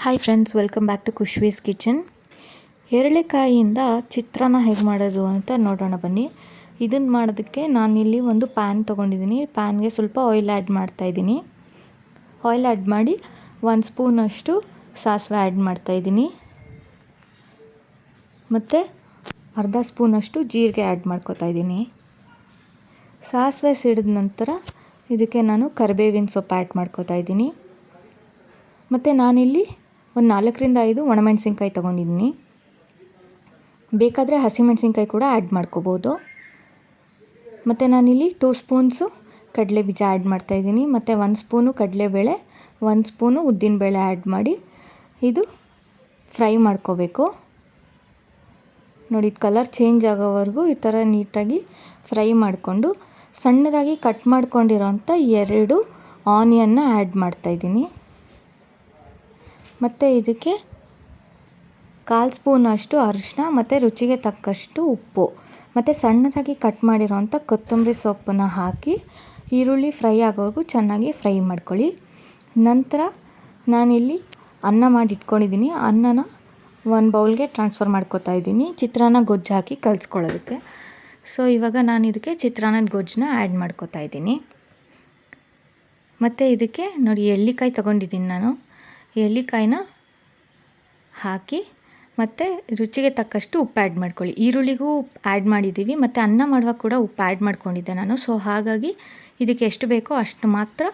Hi friends welcome back to Khushvi's kitchen ಎರಳೆಕಾಯಿಯಿಂದ ಚಿತ್ರಾನ್ನ ಹೇಗೆ ಮಾಡೋದು ಅಂತ ನೋಡೋಣ ಬನ್ನಿ. ಇದನ್ನು ಮಾಡೋದಕ್ಕೆ ನಾನಿಲ್ಲಿ ಒಂದು ಪ್ಯಾನ್ ತೊಗೊಂಡಿದ್ದೀನಿ ಪ್ಯಾನ್ಗೆ ಸ್ವಲ್ಪ ಆಯಿಲ್ ಆ್ಯಡ್ ಮಾಡ್ತಾಯಿದ್ದೀನಿ ಆಯಿಲ್ ಆ್ಯಡ್ ಮಾಡಿ ಒಂದು ಸ್ಪೂನಷ್ಟು ಸಾಸಿವೆ ಆ್ಯಡ್ ಮಾಡ್ತಾಯಿದ್ದೀನಿ ಮತ್ತು ಅರ್ಧ ಸ್ಪೂನಷ್ಟು ಜೀರಿಗೆ ಆ್ಯಡ್ ಮಾಡ್ಕೊತಾ ಇದ್ದೀನಿ ಸಾಸಿವೆ ಸಿಡಿದ ನಂತರ ಇದಕ್ಕೆ ನಾನು ಕರಿಬೇವಿನ ಸೊಪ್ಪು ಆ್ಯಡ್ ಮಾಡ್ಕೊತಾ ಇದ್ದೀನಿ ಮತ್ತು ನಾನಿಲ್ಲಿ ಒಂದು ನಾಲ್ಕರಿಂದ ಐದು ಒಣಮೆಣಸಿನ್ಕಾಯಿ ತೊಗೊಂಡಿದ್ದೀನಿ ಬೇಕಾದರೆ ಹಸಿಮೆಣಸಿನ್ಕಾಯಿ ಕೂಡ ಆ್ಯಡ್ ಮಾಡ್ಕೋಬೋದು. ಮತ್ತು ನಾನಿಲ್ಲಿ ಟೂ ಸ್ಪೂನ್ಸು ಕಡಲೆ ಬೀಜ ಆ್ಯಡ್ ಮಾಡ್ತಾಯಿದ್ದೀನಿ ಮತ್ತು ಒಂದು ಸ್ಪೂನು ಕಡಲೆಬೇಳೆ, ಒಂದು ಸ್ಪೂನು ಉದ್ದಿನಬೇಳೆ ಆ್ಯಡ್ ಮಾಡಿ ಇದು ಫ್ರೈ ಮಾಡ್ಕೋಬೇಕು. ನೋಡಿ ಕಲರ್ ಚೇಂಜ್ ಆಗೋವರೆಗೂ ಈ ಥರ ನೀಟಾಗಿ ಫ್ರೈ ಮಾಡಿಕೊಂಡು ಸಣ್ಣದಾಗಿ ಕಟ್ ಮಾಡ್ಕೊಂಡಿರೋಂಥ ಎರಡು ಆನಿಯನ್ನ ಆ್ಯಡ್ ಮಾಡ್ತಾಯಿದ್ದೀನಿ ಮತ್ತು ಇದಕ್ಕೆ ಕಾಲು ಸ್ಪೂನಷ್ಟು ಅರಿಶಿನ ಮತ್ತು ರುಚಿಗೆ ತಕ್ಕಷ್ಟು ಉಪ್ಪು. ಮತ್ತು ಸಣ್ಣದಾಗಿ ಕಟ್ ಮಾಡಿರೋಂಥ ಕೊತ್ತಂಬರಿ ಸೊಪ್ಪನ್ನು ಹಾಕಿ ಈರುಳ್ಳಿ ಫ್ರೈ ಆಗೋವರೆಗೂ ಚೆನ್ನಾಗಿ ಫ್ರೈ ಮಾಡ್ಕೊಳ್ಳಿ. ನಂತರ ನಾನಿಲ್ಲಿ ಅನ್ನ ಮಾಡಿ ಇಟ್ಕೊಂಡಿದ್ದೀನಿ ಅನ್ನನ ಒಂದು ಬೌಲ್ಗೆ ಟ್ರಾನ್ಸ್ಫರ್ ಮಾಡ್ಕೋತಾ ಇದ್ದೀನಿ. ಚಿತ್ರಾನ್ನ ಗೊಜ್ಜು ಹಾಕಿ ಕಲಿಸ್ಕೊಳ್ಳೋದಕ್ಕೆ. ಸೊ ಇವಾಗ ನಾನು ಇದಕ್ಕೆ ಚಿತ್ರಾನ್ನದ ಗೊಜ್ಜನ್ನ ಆ್ಯಡ್ ಮಾಡ್ಕೋತಾ ಇದ್ದೀನಿ. ಮತ್ತು ಇದಕ್ಕೆ ನೋಡಿ, ಎಳ್ಳಿಕಾಯಿ ತೊಗೊಂಡಿದ್ದೀನಿ ನಾನು. ಎಳ್ಳಿಕಾಯಿನ ಹಾಕಿ ಮತ್ತು ರುಚಿಗೆ ತಕ್ಕಷ್ಟು ಉಪ್ಪು ಆ್ಯಡ್ ಮಾಡ್ಕೊಳ್ಳಿ. ಈರುಳ್ಳಿಗೂ ಉಪ್ಪು ಆ್ಯಡ್ ಮಾಡಿದ್ದೀವಿ, ಮತ್ತು ಅನ್ನ ಮಾಡುವಾಗ ಕೂಡ ಉಪ್ಪು ಆ್ಯಡ್ ಮಾಡ್ಕೊಂಡಿದ್ದೆ ನಾನು. ಸೊ ಹಾಗಾಗಿ ಇದಕ್ಕೆ ಎಷ್ಟು ಬೇಕೋ ಅಷ್ಟು ಮಾತ್ರ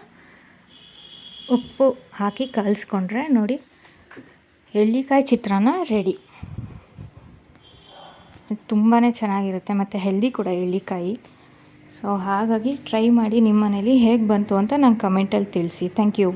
ಉಪ್ಪು ಹಾಕಿ ಕಲಿಸ್ಕೊಂಡ್ರೆ ನೋಡಿ, ಎಳ್ಳಿಕಾಯಿ ಚಿತ್ರಾನ್ನ ರೆಡಿ ತುಂಬಾ ಚೆನ್ನಾಗಿರುತ್ತೆ, ಮತ್ತು ಹೆಲ್ದಿ ಕೂಡ ಎಳ್ಳಿಕಾಯಿ. ಸೊ ಹಾಗಾಗಿ ಟ್ರೈ ಮಾಡಿ ನಿಮ್ಮ ಮನೇಲಿ ಹೇಗೆ ಬಂತು ಅಂತ ನಂಗೆ ಕಮೆಂಟಲ್ಲಿ ತಿಳಿಸಿ. Thank you